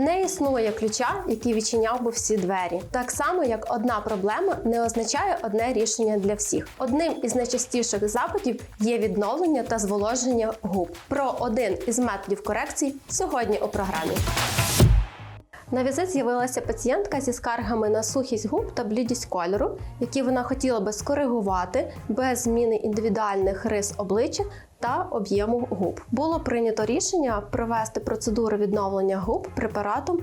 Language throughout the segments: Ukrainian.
Не існує ключа, який відчиняв би всі двері. Так само, як одна проблема не означає одне рішення для всіх. Одним із найчастіших запитів є відновлення та зволоження губ. Про один із методів корекції сьогодні у програмі. На візит з'явилася пацієнтка зі скаргами на сухість губ та блідість кольору, які вона хотіла би скоригувати без зміни індивідуальних рис обличчя та об'єму губ. Було прийнято рішення провести процедуру відновлення губ препаратом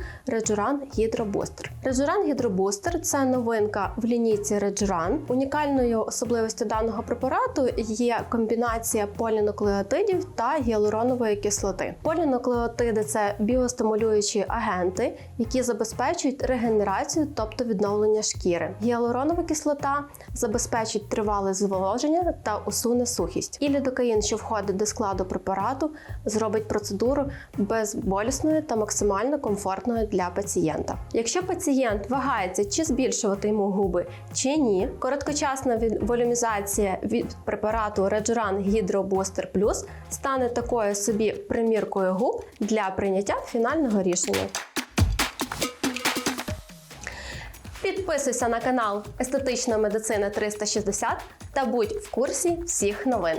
Booster. Rejuran Hydro Booster – це новинка в лінійці Rejuran. Унікальною особливістю даного препарату є комбінація полінуклеотидів та гіалуронової кислоти. Полінуклеотиди це біостимулюючі агенти, які забезпечують регенерацію, тобто відновлення шкіри. Гіалуронова кислота забезпечить тривале зволоження та усуне сухість. І лідокаїн, що входить до складу препарату, зробить процедуру безболісною та максимально комфортною для пацієнта. Якщо пацієнт вагається, чи збільшувати йому губи чи ні, короткочасна волюмізація від препарату Rejuran Hydro Booster Plus стане такою собі приміркою губ для прийняття фінального рішення. Підписуйся на канал Естетична медицина 360 та будь в курсі всіх новин.